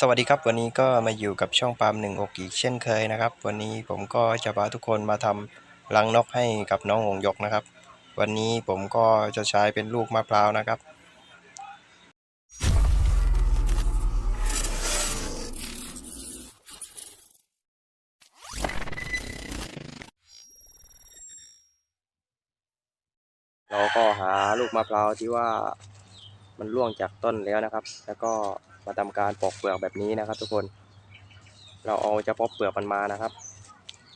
สวัสดีครับวันนี้ก็มาอยู่กับช่องปาล์มหนึ่งอกอีกเช่นเคยนะครับ วันนี้ผมก็จะพาทุกคนมาทำรังนกให้กับน้องหงยกนะครับ วันนี้ผมก็จะใช้เป็นลูกมะพร้าวนะครับ เราก็หาลูกมะพร้าวที่ว่ามันร่วงจากต้นแล้วนะครับ แล้วก็ มาทำการปอกเปลือกแบบนี้นะครับ ทุกคน เราเอาเฉพาะเปลือกมันมานะครับ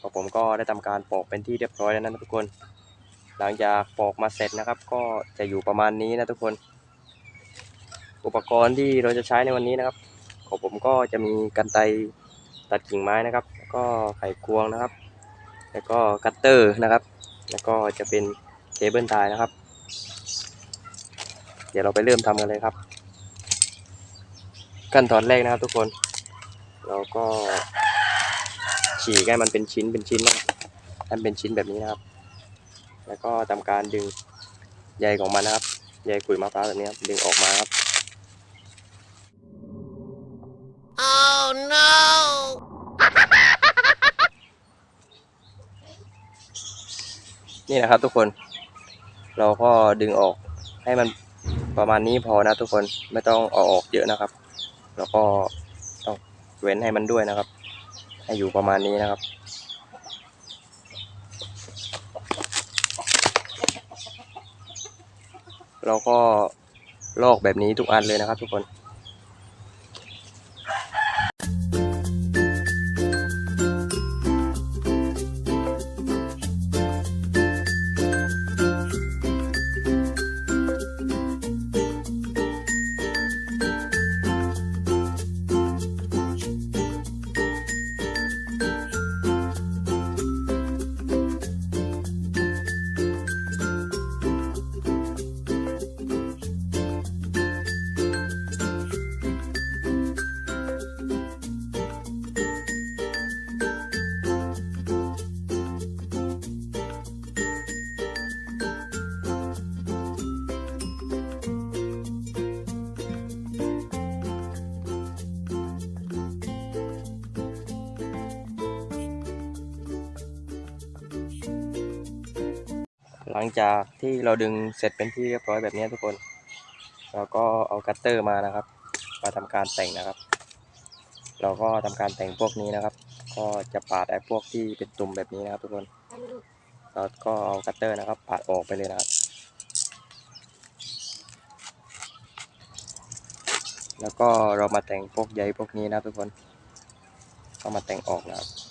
พอผมก็ได้ทำการปอกเป็นที่เรียบร้อยแล้วนะทุกคน หลังจากปอกมาเสร็จนะครับ ก็จะอยู่ประมาณนี้นะทุกคน อุปกรณ์ที่เราจะใช้ในวันนี้นะครับ ของผมก็จะมีกันไกรตัดกิ่งไม้นะครับ แล้วก็ไขควงนะครับ แล้วก็คัตเตอร์นะครับ แล้วก็จะเป็นเคเบิลไทยนะครับ เดี๋ยวเราไปเริ่มทำกันเลยครับ ขั้นตอนแรกนะครับทุกคน เราก็ฉีกให้มันเป็นชิ้นเป็นชิ้นนะครับให้มันเป็นชิ้นแบบนี้นะครับ แล้วก็ทำการดึงใยของมันนะครับใยขุยมะพร้าวแบบนี้ครับดึงออกมาครับ Oh no! นี่นะครับทุกคน เราก็ดึงออกให้มันประมาณนี้พอนะทุกคนไม่ต้องเอาออกเยอะนะครับ แล้วก็ต้องเว้นให้มันด้วยนะครับ ให้อยู่ประมาณนี้นะครับเราก็ลอกแบบนี้ทุกอันเลยนะครับทุกคน ลังจากที่เราดึงเสร็จเป็นที่เรียบร้อยแบบนี้ทุกคนเราก็เอาคัตเตอร์มานะครับ มาทำการแต่งนะครับ เราก็ทำการแต่งพวกนี้นะครับ ก็จะปาดไอ้พวกที่เป็นตุ่มแบบนี้นะครับ ทุกคนเราก็เอาคัตเตอร์นะครับ ปาดออกไปเลยนะครับ แล้วก็เรามาแต่งพวกใยพวกนี้นะครับทุกคนก็มาแต่งออกนะครับ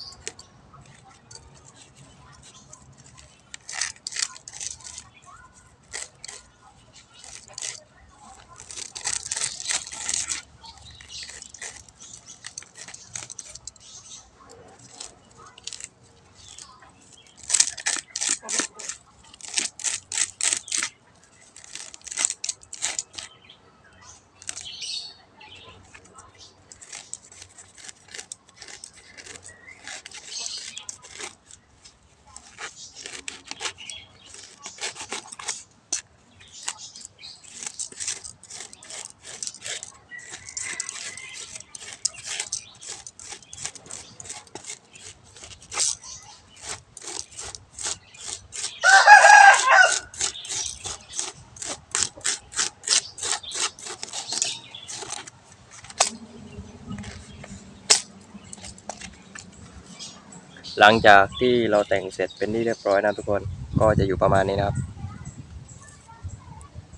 หลังจากที่เราแต่งเสร็จเป็นที่เรียบร้อยนะทุกคนก็จะอยู่ประมาณนี้นะครับ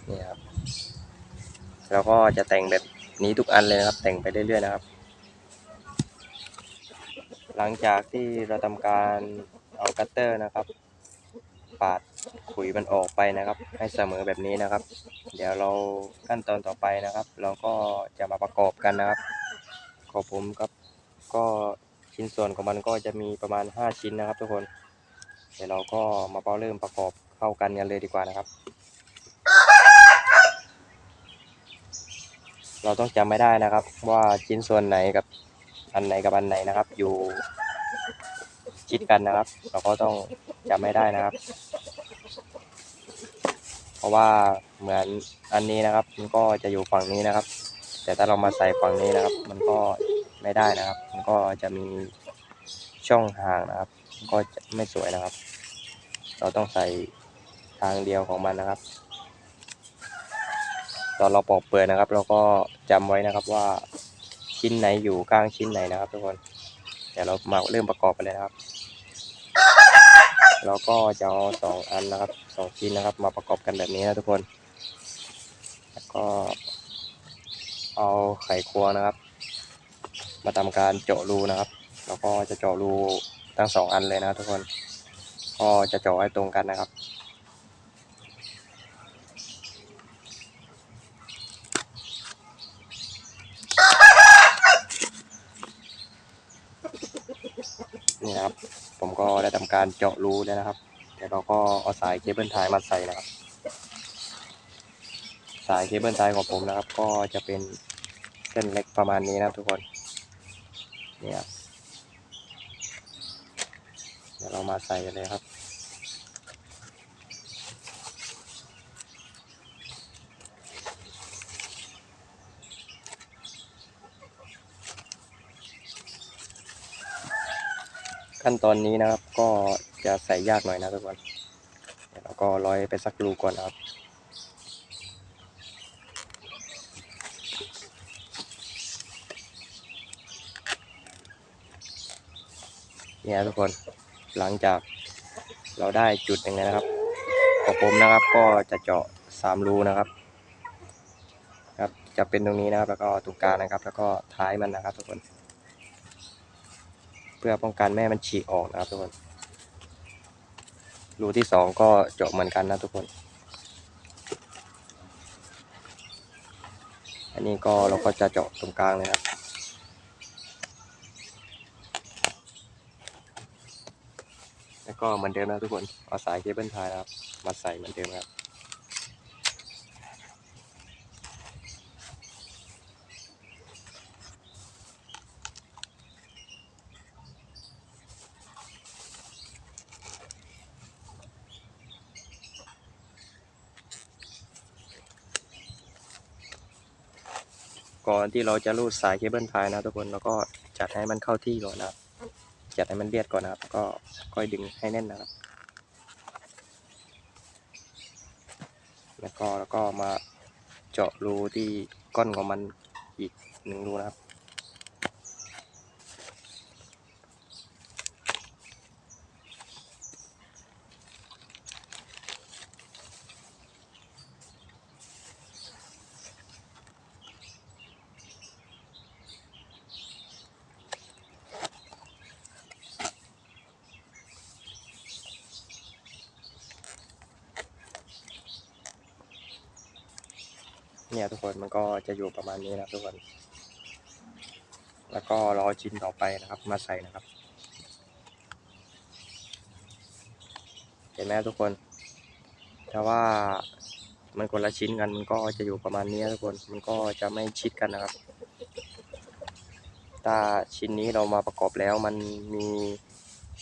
นี่ครับเราก็จะแต่งแบบนี้ทุกอันเลยนะครับ แต่งไปเรื่อยๆนะครับ หลังจากที่เราทำการเอาคัตเตอร์นะครับ ปาดขุยมันออกไปนะครับ ให้เสมอแบบนี้นะครับ เดี๋ยวเราขั้นตอนต่อไปนะครับ เราก็จะมาประกอบกันนะครับของผมครับก็ ชิ้นส่วนของมันก็จะมีประมาณ 5 ชิ้นนะครับ ทุกคน เดี๋ยวเราก็มาเปาเริ่มประกอบเข้ากันกันเลยดีกว่านะครับ เราต้องจำไม่ได้นะครับ ว่าชิ้นส่วนไหนกับอันไหนกับอันไหนนะครับ อยู่ชิดกันนะครับ เราก็ต้องจำไม่ได้นะครับ เพราะว่าเหมือนอันนี้นะครับ มันก็จะอยู่ฝั่งนี้นะครับ แต่ถ้าเรามาใส่ฝั่งนี้นะครับ มันก็ ไม่ได้นะครับ มันก็จะมีช่องห่างนะครับ ก็จะไม่สวยนะครับ เราต้องใส่ทางเดียวของมันนะครับ ตอนเราปอกเปลือกนะครับ เราก็จำไว้นะครับว่าชิ้นไหนอยู่ก้างชิ้นไหนนะครับ ทุกคนเดี๋ยวเรามาเริ่มประกอบกันเลยนะครับ เราก็จะเอาสองอันนะครับสองชิ้นนะครับ มาประกอบกันแบบนี้นะทุกคน แล้วก็เอาไขควงนะครับ มาทำการเจาะรูนะครับ แล้วก็จะเจาะรูทั้งสองอันเลยนะทุกคน ก็จะเจาะให้ตรงกันนะครับ นี่นะครับ ผมก็ได้ทำการเจาะรูแล้วนะครับ เดี๋ยวเราก็เอาสายเคเบิลไทยมาใส่นะครับ สายเคเบิลไทยของผมนะครับ ก็จะเป็นเส้นเล็กประมาณนี้นะครับทุกคน นี่ครับเดี๋ยวเรามาใส่กันเลยครับขั้นตอนนี้นะครับก็จะใส่ยากหน่อยนะทุกคนเดี๋ยวเราก็ร้อยไปสักรูก่อนนะครับ เนี่ยทุกคนหลังจากเราได้จุดหนึ่งแล้วนะครับของผมนะครับก็จะเจาะสามรูนะครับ ครับ จะเป็นตรงนี้นะครับ แล้วก็ตรงกลางนะครับ แล้วก็ท้ายมันนะครับ ทุกคน เพื่อป้องกันไม่มันฉีกออกนะครับ ทุกคนรูที่สองก็เจาะเหมือนกันนะทุกคน อันนี้ก็เราก็จะเจาะตรงกลางเลยนะครับ แล้ว ก็เหมือนเดิมนะทุกคน เอาสายเคเบิลไทยครับ มาใส่เหมือนเดิมครับ ก่อนที่เราจะรูดสายเคเบิลไทยนะทุกคน เราก็จัดให้มันเข้าที่ก่อนนะครับ จัดให้มันเรียดก่อนนะครับ ก็ค่อยดึงให้แน่นนะครับ แล้วก็แล้วก็มาเจาะรูที่ก้อนของมันอีกหนึ่งรูนะครับ เนี่ยทุกคนมันก็จะอยู่ประมาณนี้นะทุกคน แล้วก็รอชิ้นต่อไปนะครับ มาใส่นะครับ เห็นไหมทุกคน ถ้าว่ามันคนละชิ้นกันมันก็จะอยู่ประมาณนี้ทุกคน มันก็จะไม่ชิดกันนะครับ ถ้าชิ้นนี้เรามาประกอบแล้วมันมี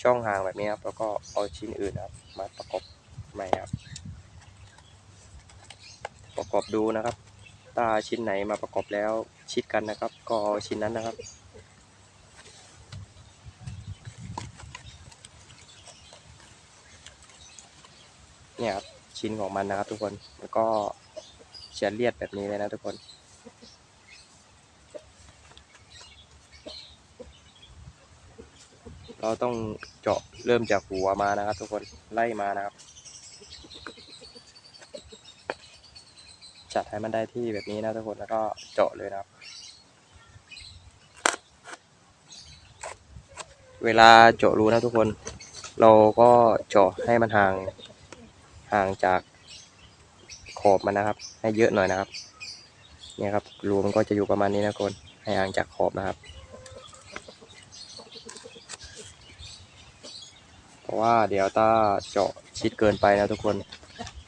ช่องห่างแบบนี้ครับ แล้วก็เอาชิ้นอื่นครับ มาประกอบใหม่ครับ ประกอบดูนะครับ ถ้าชิ้นไหนมาประกอบแล้วชิดกันนะครับ ก็เอชิ้นนั้นนะครับเนี่ยครับชิ้นของมันนะครับ ทุกคนแล้วก็จะเลียดแบบนี้เลยนะทุกคน เราต้องเจาะเริ่มจากหัวมานะครับ ทุกคนไล่มานะครับ จัดให้มันได้ที่แบบนี้นะทุกคนแล้วก็เจาะเลยนะครับ เวลาเจาะรูนะทุกคน เราก็เจาะให้มันห่างห่างจากขอบมันนะครับ ให้เยอะหน่อยนะครับ เนี่ยครับรูมันก็จะอยู่ประมาณนี้นะทุกคนให้ห่างจากขอบนะครับ เพราะว่าเดี๋ยวถ้าเจาะชิดเกินไปนะทุกคน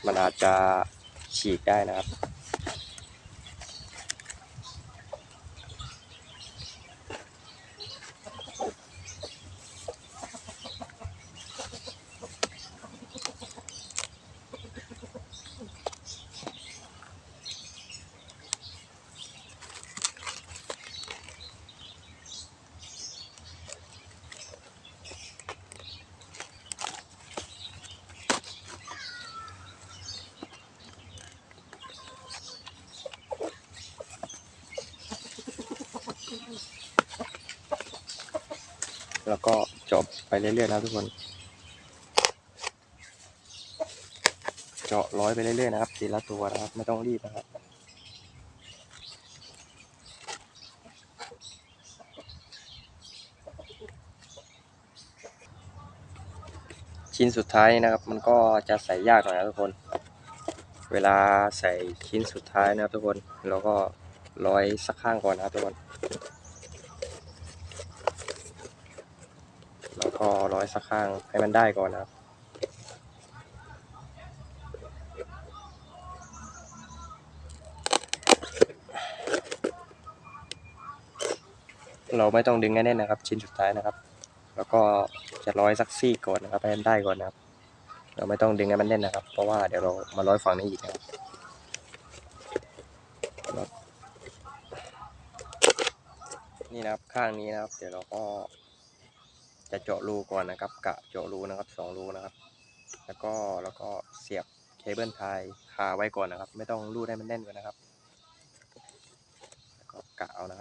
มันอาจจะฉีกได้นะครับ แล้วก็เจาะไปเรื่อยๆนะครับทุกคนเจาะร้อยไปเรื่อยๆนะครับทีละตัวนะครับ ไม่ต้องรีบนะครับชิ้นสุดท้ายนะครับ มันก็จะใส่ยากหน่อยนะทุกคน เวลาใส่ชิ้นสุดท้ายนะครับทุกคนเราก็ร้อยสักข้างก่อนนะครับทุกคน แล้ว ก็ร้อยสักข้างให้มันได้ก่อนนะครับเราไม่ต้องดึงแน่นนะครับ ชิ้นสุดท้ายนะครับ แล้วก็จะร้อยสักซี่ก่อนนะครับให้มันได้ก่อนนะครับ เราไม่ต้องดึงให้มันแน่นนะครับ เพราะว่าเดี๋ยวเรามาร้อยฝั่งนี้อีกนะครับนี่นะครับข้างนี้นะครับ เดี๋ยวเราก็ จะเจาะรูก่อนนะครับ กะเจาะรูนะครับสองรูนะครับ แล้วก็แล้วก็เสียบเคเบิลไทยคาไว้ก่อนนะครับ ไม่ต้องรูดให้มันแน่นก่อนนะครับแล้วก็กะเอานะครับ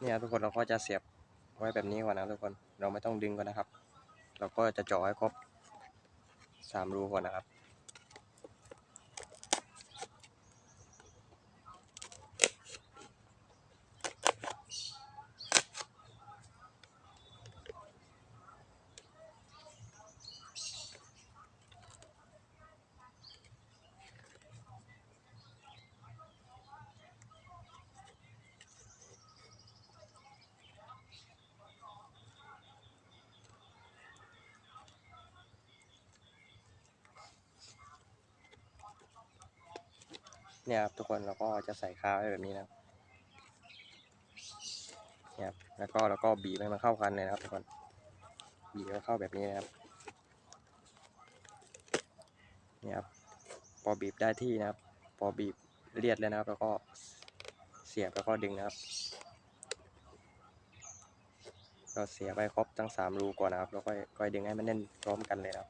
เนี่ยทุกคนเราก็จะเสียบไว้แบบนี้ก่อนนะทุกคนเราไม่ต้องดึงก่อนนะครับ เราก็จะเจาะให้ครบสามรูก่อนนะครับ เนี่ยครับทุกคนเราก็จะใส่คาไว้แบบนี้นะครับเนี่ยครับแล้วก็แล้วก็บีบให้มันเข้ากันเลยนะครับทุกคนบีบให้เข้าแบบนี้นะครับเนี่ยครับพอบีบได้ที่นะครับ พอบีบเลียดแล้วนะครับ แล้วก็เสียบแล้วก็ดึงนะครับก็เสียบไปครบทั้งสามรูก่อนนะครับ แล้วก็ค่อยดึงให้มันแน่นพร้อมกันเลยนะครับ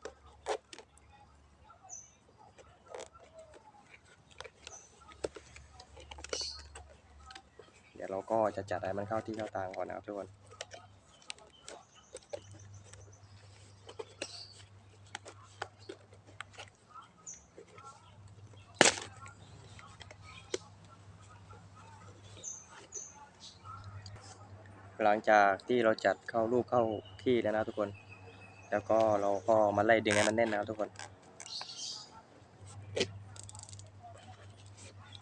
เดี๋ยวเรา ก็จะจัดให้มันเข้าที่เข้าทางก่อนนะครับทุกคนหลังจากที่เราจัดเข้ารูปเข้าที่แล้วนะทุกคน แล้วก็เราก็มาไล่ดึงให้มันแน่นนะทุกคน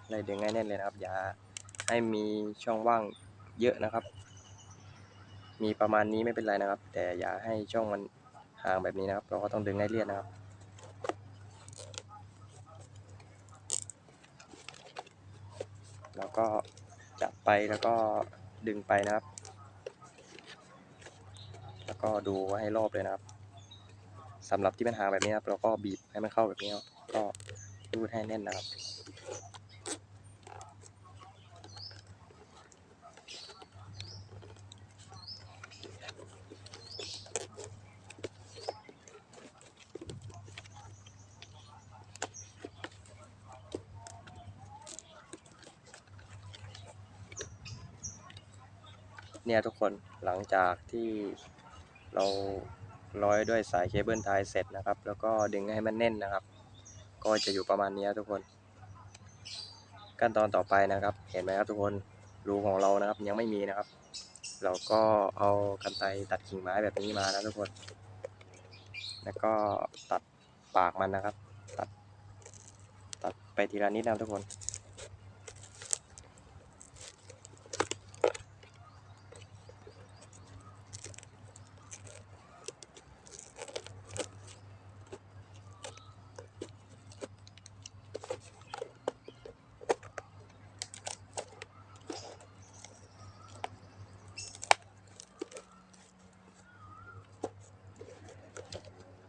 ไล่ดึงให้แน่นเลยนะครับอย่า ให้มีช่องว่างเยอะนะครับ มีประมาณนี้ไม่เป็นไรนะครับ แต่อย่าให้ช่องมันห่างแบบนี้นะครับ เราก็ต้องดึงให้เรียดนะครับ แล้วก็จับไปแล้วก็ดึงไปนะครับ แล้วก็ดูให้รอบเลยนะครับสำหรับที่มันห่างแบบนี้นะครับ เราก็บีบให้มันเข้าแบบนี้ครับก็รูดให้แน่นนะครับ เนี่ยทุกคนหลังจากที่เราร้อยด้วยสายเคเบิลไทยเสร็จนะครับ แล้วก็ดึงให้มันแน่นนะครับ ก็จะอยู่ประมาณนี้ทุกคน ขั้นตอนต่อไปนะครับ เห็นไหมครับทุกคนรูของเรานะครับยังไม่มีนะครับ เราก็เอากันไกรตัดกิ่งไม้แบบนี้มานะทุกคน แล้วก็ตัดปากมันนะครับ ตัดตัดไปทีละนิดนะทุกคน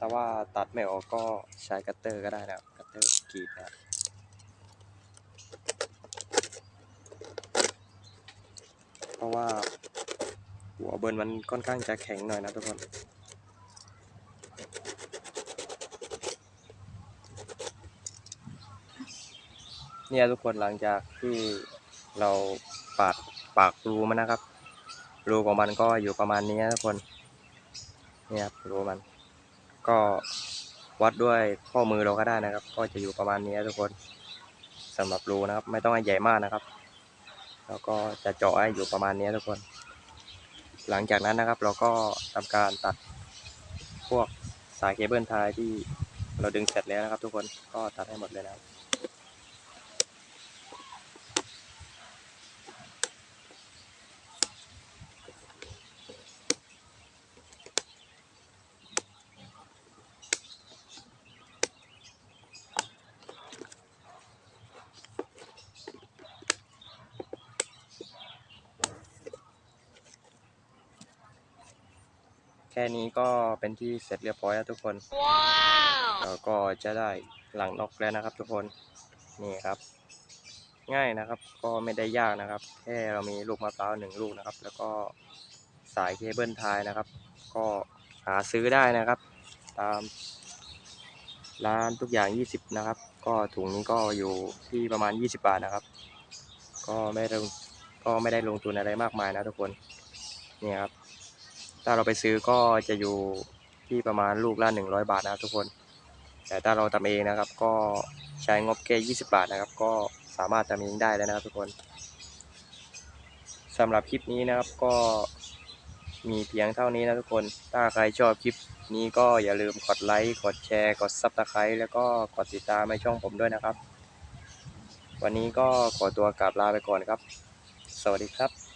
าว่าตัดไม่ออกก็ใช้คัตเตอร์ก็ได้นะครับคัตเตอร์กรีดนะครับเพราะว่า หัวเบิร์นมันค่อนข้างจะแข็งหน่อยนะทุกคนเนี่ยทุกคนหลังจากที่เราปาดปากรูมันนะครับ รูของมันก็อยู่ประมาณนี้นะทุกคน เนี่ยครับรูมัน ก็วัดด้วยข้อมือเราก็ได้นะครับ ก็จะอยู่ประมาณนี้ทุกคนสำหรับรูนะครับ ไม่ต้องให้ใหญ่มากนะครับ แล้วก็จะเจาะให้อยู่ประมาณนี้ทุกคน หลังจากนั้นนะครับ เราก็ทำการตัดพวกสายเคเบิลไทยที่เราดึงเสร็จแล้วนะครับ ทุกคนก็ตัดให้หมดเลยนะครับ ค่นี้ก็เป็นที่เสร็จเรียบร้อยแล้วทุกคน Wow! เราก็จะได้หลังนกแล้วนะครับ ทุกคนนี่ครับ ง่ายนะครับ ก็ไม่ได้ยากนะครับ แค่เรามีลูกมะพร้าวหนึ่งลูกนะครับ แล้วก็สายเคเบิลไทยนะครับ ก็หาซื้อได้นะครับ ตามร้านทุกอย่าง 20 นะครับ ก็ถุงนี้ก็อยู่ที่ประมาณ 20 บาทนะครับ ก็ไม่ได้ลงก็ไม่ได้ลงทุนอะไรมากมายนะทุกคนนี่ครับ ถ้าเราไปซื้อก็จะอยู่ที่ประมาณลูกละ100 บาทนะครับทุกคน แต่ถ้าเราทำเองนะครับ ก็ใช้งบแค่20 บาทนะครับ ก็สามารถทำเองได้แล้วนะครับทุกคนสำหรับคลิปนี้นะครับก็มีเพียงเท่านี้นะทุกคน ถ้าใครชอบคลิปนี้ก็อย่าลืมกดไลค์ กดแชร์ กดซับสไครต์แล้วก็กดติดตามในช่องผมด้วยนะครับ วันนี้ก็ขอตัวกลับลาไปก่อนครับ สวัสดีครับ